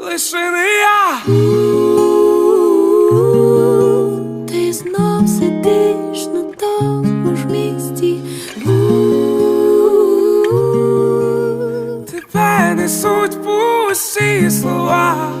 лише не я. Ти знов сидиш на тому ж місці. Тебе несуть пусті слова.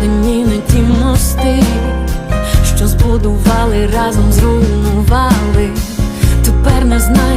складені на ті мости, що збудували разом, зруйнували, тепер не знаю.